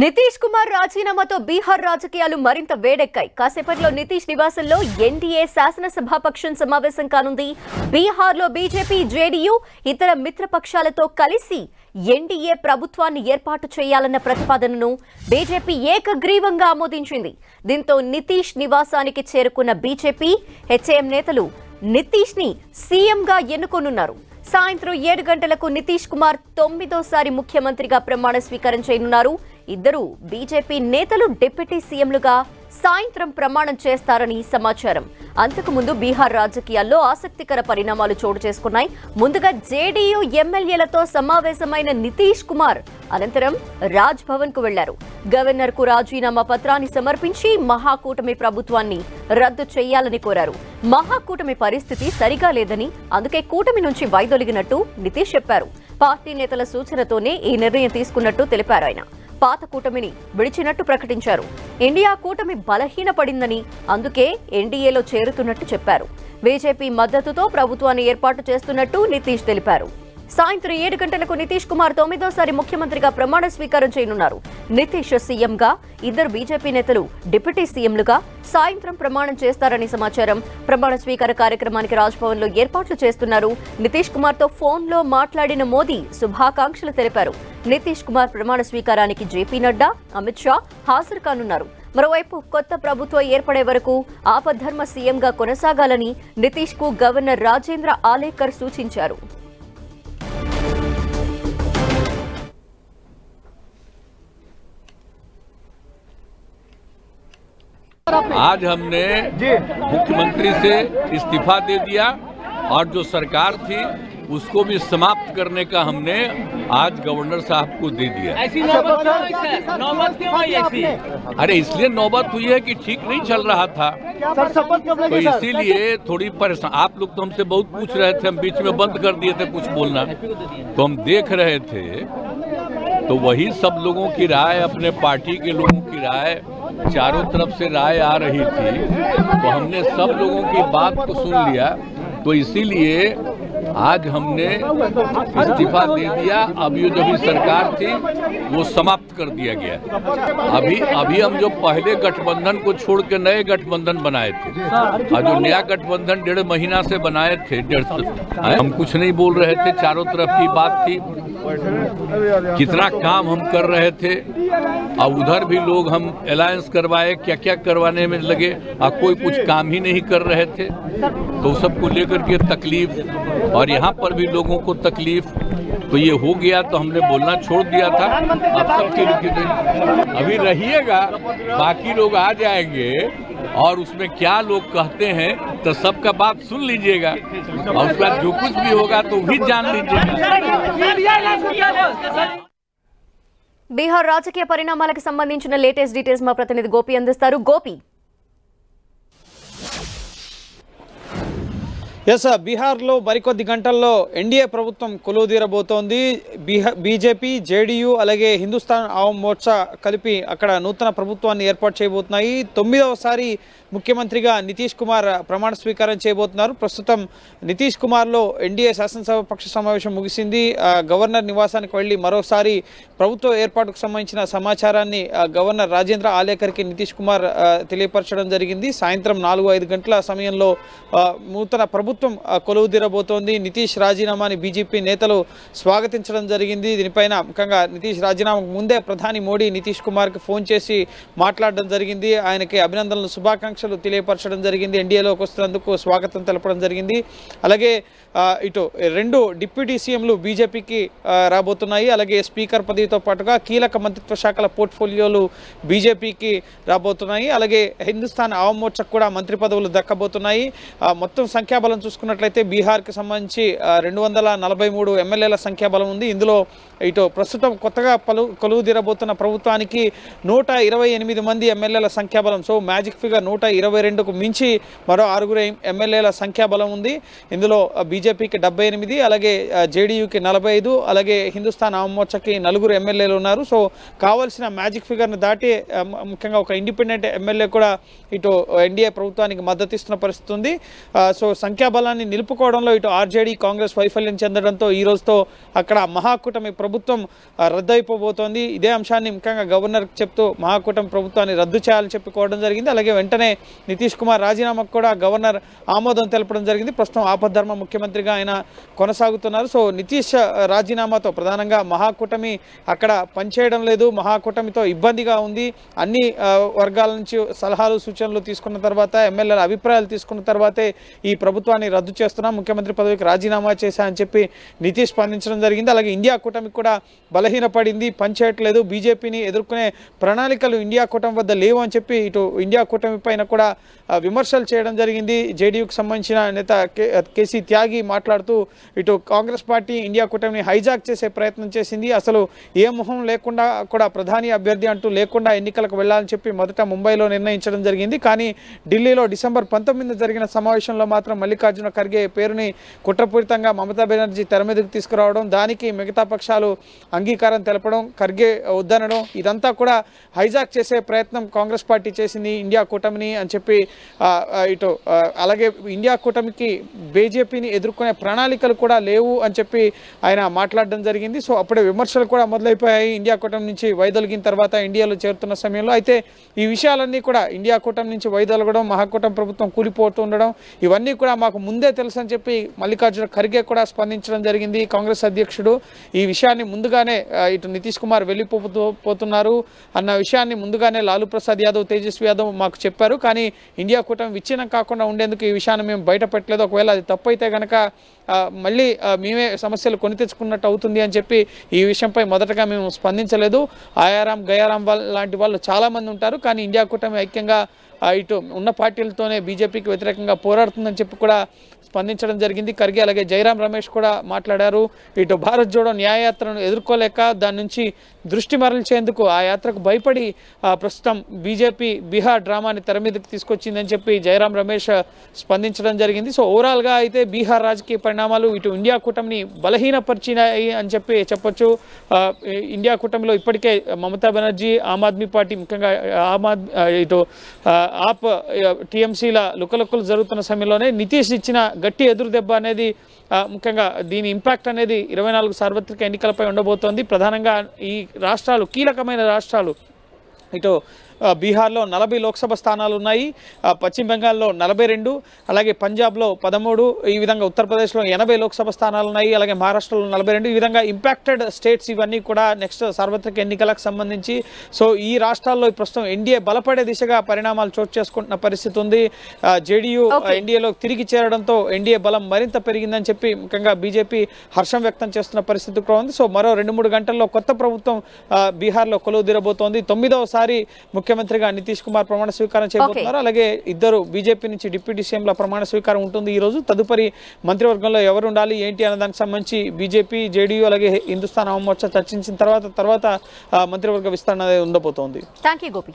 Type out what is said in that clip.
నితీష్ కుమార్ రాజీనామాతో బీహార్ రాజకీయాలు మరింత వేడెక్కాయి. కాసేపట్లో నితీష్ నివాసంలో ఎన్డీఏ శాసనసభాపక్షం సమావేశం కానుంది. బీహార్లో బీజేపీ జేడీయూ ఇతర మిత్రపక్షాలతో కలిసి ఎన్డీఏ ప్రభుత్వాన్ని ఏర్పాటు చేయాలన్న ప్రతిపాదనను బీజేపీ ఏకగ్రీవంగా ఆమోదించింది. దీంతో నితీష్ నివాసానికి చేరుకున్న బీజేపీ హెచ్ఏఎం నేతలు నితీష్ని సీఎంగా ఎన్నుకోనున్నారు. సాయంత్రం ఏడు గంటలకు నితీష్ కుమార్ తొమ్మిదోసారి ముఖ్యమంత్రిగా ప్రమాణ స్వీకారం చేయనున్నారు. ఇద్దరు బీజేపీ నేతలు డిప్యూటీ సీఎంలుగా సాయంత్రం ప్రమాణం చేస్తారని సమాచారం. అంతకుముందు బీహార్ రాజకీయాల్లో ఆసక్తికర పరిణామాలు చోటు చేసుకున్నాయి. ముందుగా జేడీయూ ఎమ్మెల్యేలతో సమావేశమైన నితీష్ కుమార్ అనంతరం రాజ్ భవన్కు వెళ్ళారు. గవర్నర్కు రాజీనామా పత్రాన్ని సమర్పించి మహాకూటమి ప్రభుత్వాన్ని రద్దు చేయాలని కోరారు. మహాకూటమి పరిస్థితి సరిగా లేదని అందుకే కూటమి నుంచి వైదొలిగినట్టు నితీష్ చెప్పారు. పార్టీ నేతల సూచనతోనే ఈ నిర్ణయం తీసుకున్నట్టు తెలిపారు ఆయన. పాత కూటమిని విడిచినట్టు ప్రకటించారు. ఇండియా కూటమి బలహీనపడిందని అందుకే ఎన్డీఏలో చేరుతున్నట్టు చెప్పారు. బీజేపీ మద్దతుతో ప్రభుత్వాన్ని ఏర్పాటు చేస్తున్నట్టు నితీష్ తెలిపారు. సాయంత్రం ఏడు గంటలకు నితీష్ కుమార్ తొమ్మిదోసారి ముఖ్యమంత్రిగా ప్రమాణ స్వీకారం చేయనున్నారు. నితీష్ సీఎంగా ఇద్దరు బీజేపీ నేతలు డిప్యూటీ సీఎంలుగా సాయంత్రం ప్రమాణం చేస్తారని సమాచారం. ప్రమాణ స్వీకార కార్యక్రమానికి రాజ్భవన్లో ఏర్పాట్లు చేస్తున్నారు. నితీష్ కుమార్తో ఫోన్లో మాట్లాడిన మోదీ శుభాకాంక్షలు తెలిపారు. నితీష్ కుమార్ ప్రమాణ స్వీకారానికి జేపీ నడ్డా అమిత్ షా హాజరు కానున్నారు. మరోవైపు కొత్త ప్రభుత్వం ఏర్పడే వరకు ఆపద్ధర్మ సీఎంగా కొనసాగాలని నితీష్కు గవర్నర్ రాజేంద్ర ఆలేకర్ సూచించారు. आज हमने मुख्यमंत्री से इस्तीफा दे दिया और जो सरकार थी उसको भी समाप्त करने का हमने आज गवर्नर साहब को दे दिया। ऐसी नौबत सर? नौबत क्यों आई ऐसी? अरे इसलिए नौबत हुई है कि ठीक नहीं चल रहा था। सर शपथ कब तो इसीलिए थोड़ी परेशान आप लोग तो हमसे बहुत पूछ रहे थे हम बीच में बंद कर दिए थे कुछ बोलना। तो हम देख रहे थे तो वही सब लोगों की राय अपने पार्टी के लोगों की राय चारों तरफ़ से राय आ रही थी तो हमने सब लोगों की बात को सुन लिया। तो इसीलिए आज हमने इस्तीफा दे दिया, अब ये जो भी सरकार थी, वो समाप्त कर दिया गया अभी अभी हम जो पहले गठबंधन को छोड़ के नए गठबंधन बनाए थे और जो नया गठबंधन डेढ़ महीना से बनाए थे, डेढ़? हम कुछ नहीं बोल रहे थे, चारों तरफ़ की बात थी कितना काम हम कर रहे थे और उधर भी लोग हम अलायंस करवाए क्या क्या करवाने में लगे और कोई कुछ काम ही नहीं कर रहे थे तो सबको लेकर के तकलीफ़ और यहाँ पर भी लोगों को तकलीफ तो ये हो गया तो हमने बोलना छोड़ दिया था अब सबके रुके अभी रहिएगा बाकी लोग आ जाएंगे और उसमें क्या लोग कहते हैं तो सबका बात सुन लीजिएगा और उसके बाद जो कुछ भी होगा तो भी जान लीजिएगा బీహార్ రాజకీయ పరిణామాలకు సంబంధించిన లేటెస్ట్ డీటెయిల్స్ మా ప్రతినిధి గోపి అందిస్తారు గోపి ఎస్ బీహార్లో మరికొద్ది గంటల్లో ఎన్డీఏ ప్రభుత్వం కొలువుదీరబోతోంది. బీహా బీజేపీ జేడీయూ అలాగే హిందుస్థాన్ ఆవం మోర్చా కలిపి అక్కడ నూతన ప్రభుత్వాన్ని ఏర్పాటు చేయబోతున్నాయి. తొమ్మిదవసారి ముఖ్యమంత్రిగా నితీష్ కుమార్ ప్రమాణ స్వీకారం చేయబోతున్నారు. ప్రస్తుతం నితీష్ కుమార్లో ఎన్డీఏ శాసనసభ పక్ష సమావేశం ముగిసింది. గవర్నర్ నివాసానికి వెళ్ళి మరోసారి ప్రభుత్వ ఏర్పాటుకు సంబంధించిన సమాచారాన్ని గవర్నర్ రాజేంద్ర ఆలేకర్కి నితీష్ కుమార్ తెలియపరచడం జరిగింది. సాయంత్రం నాలుగు ఐదు గంటల సమయంలో నూతన ప్రభుత్వం ఆ, కొలువుదీరబోతోంది నితీష్ రాజీనామాని బీజేపీ నేతలు స్వాగతించడం జరిగింది. దీనిపైన ముఖ్యంగా నితీష్ రాజీనామాకు ముందే ప్రధాని మోడీ నితీష్ కుమార్కి ఫోన్ చేసి మాట్లాడడం జరిగింది. ఆయనకి అభినందనలు శుభాకాంక్షలు తెలియపరచడం జరిగింది. ఎన్డీఏలోకి వస్తున్నందుకు స్వాగతం తెలపడం జరిగింది. అలాగే ఇటు రెండు డిప్యూటీ సీఎంలు బీజేపీకి రాబోతున్నాయి. అలాగే స్పీకర్ పదవితో పాటుగా కీలక మంత్రిత్వ శాఖల పోర్ట్ఫోలియోలు బీజేపీకి రాబోతున్నాయి. అలాగే హిందుస్థాన్ ఆవం కూడా మంత్రి పదవులు దక్కబోతున్నాయి. మొత్తం సంఖ్యాబలం చూసుకున్నట్లయితే బీహార్కి సంబంధించి రెండు వందల నలభై మూడు ఎమ్మెల్యేల సంఖ్యాబలం ఉంది. ఇందులో ఇటు ప్రస్తుతం కొత్తగా పలు కొలువు తీరబోతున్న ప్రభుత్వానికి నూట ఇరవై ఎనిమిది మంది ఎమ్మెల్యేల సంఖ్యాబలం సో మ్యాజిక్ ఫిగర్ నూట ఇరవై రెండుకు మించి మరో ఆరుగురు ఎమ్మెల్యేల సంఖ్యాబలం ఉంది. ఇందులో బీజేపీకి డెబ్బై ఎనిమిది అలాగే జేడీయూకి నలభై ఐదు అలాగే హిందుస్థాన్ ఆమ్ నలుగురు ఎమ్మెల్యేలు ఉన్నారు. సో కావాల్సిన మ్యాజిక్ ఫిగర్ను దాటి ముఖ్యంగా ఒక ఇండిపెండెంట్ ఎమ్మెల్యే కూడా ఇటు ఎన్డీఏ ప్రభుత్వానికి మద్దతు ఇస్తున్న పరిస్థితి ఉంది. సో సంఖ్యా బలాన్ని నిలుపుకోవడంలో ఇటు ఆర్జేడీ కాంగ్రెస్ వైఫల్యం చెందడంతో ఈ రోజుతో అక్కడ మహాకూటమి ప్రభుత్వం రద్దయిపోబోతోంది. ఇదే అంశాన్ని ముఖ్యంగా గవర్నర్ చెప్తూ మహాకూటమి ప్రభుత్వాన్ని రద్దు చేయాలని చెప్పుకోవడం జరిగింది. అలాగే వెంటనే నితీష్ కుమార్ రాజీనామాకు కూడా గవర్నర్ ఆమోదం తెలపడం జరిగింది. ప్రస్తుతం ఆపద్ధర్మ ముఖ్యమంత్రిగా ఆయన కొనసాగుతున్నారు. సో నితీష్ రాజీనామాతో ప్రధానంగా మహాకూటమి అక్కడ పనిచేయడం లేదు. మహాకూటమితో ఇబ్బందిగా ఉంది. అన్ని వర్గాల నుంచి సలహాలు సూచనలు తీసుకున్న తర్వాత ఎమ్మెల్యేల అభిప్రాయాలు తీసుకున్న తర్వాతే ఈ ప్రభుత్వాన్ని రద్దు చేస్తున్నా ముఖ్యమంత్రి పదవికి రాజీనామా చేశా అని చెప్పి నితీష్ స్పందించడం జరిగింది. అలాగే ఇండియా కూటమికి కూడా బలహీనపడింది పనిచేయట్లేదు బీజేపీని ఎదుర్కొనే ప్రణాళికలు ఇండియా కూటమి వద్ద లేవు అని చెప్పి ఇటు ఇండియా కూటమి పైన కూడా విమర్శలు చేయడం జరిగింది. జేడీయూకి సంబంధించిన నేత కే కేసీ త్యాగి మాట్లాడుతూ ఇటు కాంగ్రెస్ పార్టీ ఇండియా కూటమిని హైజాక్ చేసే ప్రయత్నం చేసింది. అసలు ఏ మొహం లేకుండా కూడా ప్రధాని అభ్యర్థి అంటూ లేకుండా ఎన్నికలకు వెళ్ళాలని చెప్పి మొదట ముంబైలో నిర్ణయించడం జరిగింది. కానీ ఢిల్లీలో డిసెంబర్ పంతొమ్మిది జరిగిన సమావేశంలో మాత్రం మల్లికార్జున ఖర్గే పేరుని కుట్రపూరితంగా మమతా బెనర్జీ తెర మీదకు తీసుకురావడం దానికి మిగతా పక్షాలు అంగీకారం తెలపడం ఖర్గే వద్దనడం ఇదంతా కూడా హైజాక్ చేసే ప్రయత్నం కాంగ్రెస్ పార్టీ చేసింది ఇండియా కూటమిని అని చెప్పి ఇటు అలాగే ఇండియా కూటమికి బీజేపీని ఎదుర్కొనే ప్రణాళికలు కూడా లేవు అని చెప్పి ఆయన మాట్లాడడం జరిగింది. సో అప్పుడే విమర్శలు కూడా మొదలైపోయాయి. ఇండియా కూటమి నుంచి వైదొలిగిన తర్వాత ఇండియాలో చేరుతున్న సమయంలో అయితే ఈ విషయాలన్నీ కూడా ఇండియా కూటమి నుంచి వైదొలగడం మహాకూటమి ప్రభుత్వం కూలిపోతూ ఉండడం ఇవన్నీ కూడా మాకు ముందే తెలుసు అని చెప్పి మల్లికార్జున ఖర్గే కూడా స్పందించడం జరిగింది. కాంగ్రెస్ అధ్యక్షుడు ఈ విషయాన్ని ముందుగానే ఇటు నితీష్ కుమార్ వెళ్ళిపోతున్నారు అన్న విషయాన్ని ముందుగానే లాలూ ప్రసాద్ యాదవ్ తేజస్వి యాదవ్ మాకు చెప్పారు. కానీ ఇండియా కూటమి విచ్ఛిన్నం కాకుండా ఉండేందుకు ఈ విషయాన్ని మేము బయట పెట్టలేదు ఒకవేళ అది తప్పు అయితే కనుక మళ్ళీ మేమే సమస్యలు కొని తెచ్చుకున్నట్టు అవుతుంది అని చెప్పి ఈ విషయంపై మొదటగా మేము స్పందించలేదు. ఆయారాం గయారాం లాంటి వాళ్ళు చాలామంది ఉంటారు. కానీ ఇండియా కూటమి ఐక్యంగా ఇటు ఉన్న పార్టీలతోనే బీజేపీకి వ్యతిరేకంగా పోరాడుతుందని చెప్పి కూడా స్పందించడం జరిగింది. ఖర్గే అలాగే జైరాం రమేష్ కూడా మాట్లాడారు. ఇటు భారత్ జోడో న్యాయయాత్రను ఎదుర్కోలేక దాని నుంచి దృష్టి మరల్చేందుకు ఆ యాత్రకు భయపడి ప్రస్తుతం బీజేపీ బీహార్ డ్రామాని తెర మీదకి తీసుకొచ్చిందని చెప్పి జైరాం రమేష్ స్పందించడం జరిగింది. సో ఓవరాల్గా అయితే బీహార్ రాజకీయ పరిణామాలు ఇటు ఇండియా కూటమిని బలహీనపరిచినాయి అని చెప్పి చెప్పొచ్చు. ఇండియా కూటమిలో ఇప్పటికే మమతా బెనర్జీ ఆమ్ ఆద్మీ పార్టీ ముఖ్యంగా ఆమ్ ఆద్మీ ఇటు ఆప్ టీఎంసీల లుకలుకలు జరుగుతున్న సమయంలోనే నితీష్ ఇచ్చిన గట్టి ఎదురు దెబ్బ అనేది ముఖ్యంగా దీని ఇంపాక్ట్ అనేది ఇరవై నాలుగు సార్వత్రిక ఎన్నికలపై ఉండబోతోంది. ప్రధానంగా ఈ రాష్ట్రాలు కీలకమైన రాష్ట్రాలు ఇటు బీహార్లో నలభై లోక్సభ స్థానాలు ఉన్నాయి. పశ్చిమ బెంగాల్లో నలభై రెండు అలాగే పంజాబ్లో పదమూడు ఈ విధంగా ఉత్తరప్రదేశ్లో ఎనభై లోక్సభ స్థానాలు ఉన్నాయి అలాగే మహారాష్ట్రలో నలభై రెండు. ఈ విధంగా ఇంపాక్టెడ్ స్టేట్స్ ఇవన్నీ కూడా నెక్స్ట్ సార్వత్రిక ఎన్నికలకు సంబంధించి. సో ఈ రాష్ట్రాల్లో ప్రస్తుతం ఎన్డీఏ బలపడే దిశగా పరిణామాలు చోటు చేసుకుంటున్న పరిస్థితి ఉంది. జేడీయూ ఎన్డీఏలో తిరిగి చేరడంతో ఎన్డీఏ బలం మరింత పెరిగిందని చెప్పి ముఖ్యంగా బీజేపీ హర్షం వ్యక్తం చేస్తున్న పరిస్థితి కూడా ఉంది. సో మరో రెండు మూడు గంటల్లో కొత్త ప్రభుత్వం బీహార్లో కొలువు తీరబోతోంది. తొమ్మిదవసారి ముఖ్యమంత్రిగా నితీష్ కుమార్ ప్రమాణ స్వీకారం చేయబోతున్నారు. అలాగే ఇద్దరు బీజేపీ నుంచి డిప్యూటీ సీఎంల ప్రమాణ స్వీకారం ఉంటుంది ఈ రోజు. తదుపరి మంత్రివర్గంలో ఎవరు ఉండాలి ఏంటి అనే దానికి సంబంధించి బీజేపీ జేడీయూ అలాగే హిందుస్థాన్ అవ మోర్చా చర్చించిన తర్వాత తర్వాత మంత్రివర్గ విస్తరణ ఉండబోతోంది. Thank you Gopi.